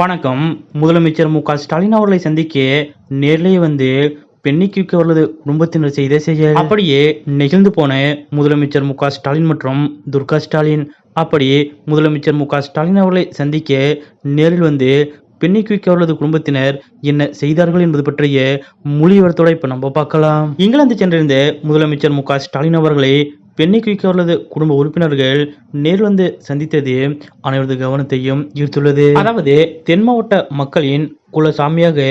வணக்கம். முதலமைச்சர் மு க ஸ்டாலின் அவர்களை சந்திக்க நேரிலேயே வந்து பெண்ணிக்கு அவர்களது குடும்பத்தினர் செய்த செய்ய அப்படியே நெகிழ்ந்து போன முதலமைச்சர் மு க ஸ்டாலின் மற்றும் துர்கா ஸ்டாலின். அப்படியே முதலமைச்சர் மு க ஸ்டாலின் அவர்களை சந்திக்க நேரில் வந்து பெண்ணிக்கு அவர்களது குடும்பத்தினர் என்ன செய்தார்கள் என்பது பற்றிய மொழி வரத்தோட இப்ப நம்ம பார்க்கலாம். இங்கிலாந்து சென்றிருந்த முதலமைச்சர் மு க ஸ்டாலின் அவர்களை பெண்ணை குறிக்க அவர்களது குடும்ப உறுப்பினர்கள் நேரில் வந்து சந்தித்தது அனைவரது கவனத்தையும் ஈர்த்துள்ளது. அதாவது தென் மாவட்ட மக்களின் குலசாமியாக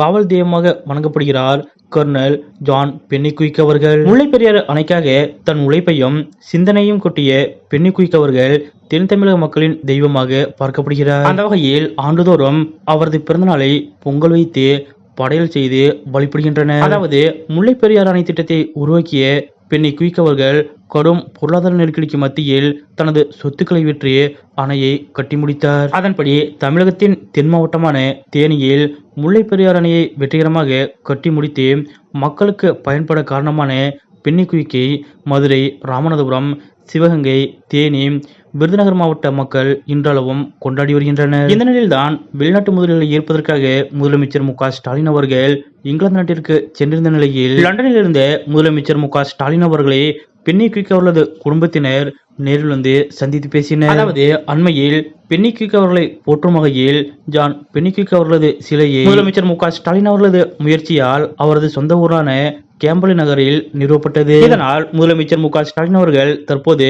காவல் தெய்வமாக வணங்கப்படுகிறார் கர்னல் ஜான் பென்னிகுயிக் அவர்கள் முல்லை பெரியாறு அணைக்காக தன் உழைப்பையும் சிந்தனையும் கொட்டிய பென்னிகுயிக் அவர்கள் தென் தமிழக மக்களின் தெய்வமாக பார்க்கப்படுகிறார். அந்த வகையில் ஆண்டுதோறும் அவரது பிறந்தநாளை பொங்கல் வைத்து படையல் செய்து வழிபடுகின்றனர். அதாவது முல்லை பெரியார் அணை திட்டத்தை உருவாக்கிய பெண்ணை குயிக் அவர்கள் கடும் பொருளாதார நெருக்கடிக்கு மத்தியில் தனது சொத்துக்களை விற்று அணையை கட்டி முடித்தார். அதன்படி தமிழகத்தின் தென் மாவட்டமான தேனியில் முல்லைப்பெரியார் அணையை வெற்றிகரமாக கட்டி முடித்து மக்களுக்கு பயன்பட காரணமான பெண்ணை குயிக்கை மதுரை ராமநாதபுரம் சிவகங்கை தேனி விருதுநகர் மாவட்ட மக்கள் இன்றளவும் கொண்டாடி வருகின்றனர். இந்த நிலையில்தான் வெளிநாட்டு முதலீடுகளை ஈர்ப்பதற்காக முதலமைச்சர் மு க ஸ்டாலின் அவர்கள் இங்கிலாந்து நாட்டிற்கு சென்றிருந்த நிலையில் லண்டனில் இருந்த முதலமைச்சர் மு ஸ்டாலின் அவர்களை பென்னி குயிக் அவர்களது குடும்பத்தினர் நேரில் வந்து சந்தித்து பேசினர். அதாவது அண்மையில் பென்னி குயிக் அவர்களை போற்றும் வகையில் ஜான் பென்னி குயிக் அவர்களது சிலையை முதலமைச்சர் மு ஸ்டாலின் அவர்களது முயற்சியால் அவரது சொந்த ஊரான கேம்பலி நகரில் நிறுவப்பட்டது. இதனால் முதலமைச்சர் மு ஸ்டாலின் அவர்கள் தற்போது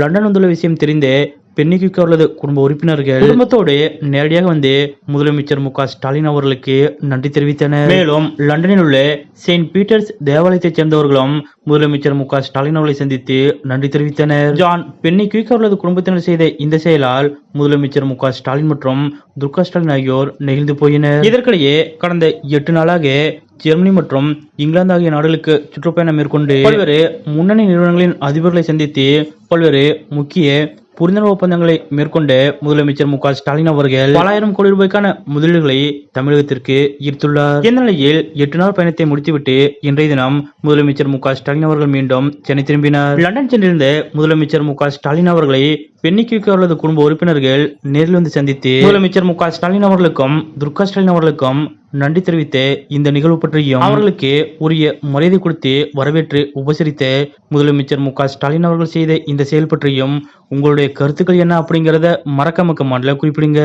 லண்டன் வந்துள்ள விஷயம் தெரிந்து பெண்ணிக்கு அவர்களது குடும்ப உறுப்பினர்கள் குடும்பத்தோடு நேரடியாக வந்து முதலமைச்சர் மு ஸ்டாலின் அவர்களுக்கு நன்றி தெரிவித்தனர். மேலும் லண்டனில் உள்ள செயின்ட் பீட்டர்ஸ் தேவாலயத்தைச் சேர்ந்தவர்களும் முதலமைச்சர் மு ஸ்டாலின் அவர்களை சந்தித்து நன்றி தெரிவித்தனர். ஜான் பென்னி குயிக் அவர்களது குடும்பத்தினர் செய்த இந்த செயலால் முதலமைச்சர் மு ஸ்டாலின் மற்றும் துர்கா ஸ்டாலின் ஆகியோர் நெகிழ்ந்து போயினர். இதற்கிடையே கடந்த எட்டு நாளாக ஜெர்மனி மற்றும் இங்கிலாந்து ஆகிய நாடுகளுக்கு சுற்றுப்பயணம் மேற்கொண்டு பல்வேறு முன்னணி நிறுவனங்களின் அதிபர்களை சந்தித்து பல்வேறு முக்கிய புரிந்துணர்வு ஒப்பந்தங்களை மேற்கொண்டு முதலமைச்சர் மு ஸ்டாலின் அவர்கள் பலாயிரம் கோடி ரூபாய்க்கான முதலீடுகளை தமிழகத்திற்கு ஈர்த்துள்ளார். இந்த நிலையில் எட்டு நாள் பயணத்தை முடித்துவிட்டு இன்றைய தினம் முதலமைச்சர் மு ஸ்டாலின் அவர்கள் மீண்டும் சென்னை திரும்பினார். லண்டன் சென்றிருந்த முதலமைச்சர் மு ஸ்டாலின் அவர்களை பெண்ணிக்கு அவர்களது குடும்ப உறுப்பினர்கள் நேரில் வந்து சந்தித்து முதலமைச்சர் மு க ஸ்டாலின் அவர்களுக்கும் துர்கா ஸ்டாலின் அவர்களுக்கும் நன்றி தெரிவித்த இந்த நிகழ்வு பற்றியும் அவர்களுக்கு உரிய மரியாதை கொடுத்து வரவேற்று உபசரித்த முதலமைச்சர் மு க ஸ்டாலின் அவர்கள் செய்த இந்த செயல் பற்றியும் உங்களுடைய கருத்துக்கள் என்ன அப்படிங்கறத மறக்காம கமெண்ட்ல குறிப்பிடுங்க.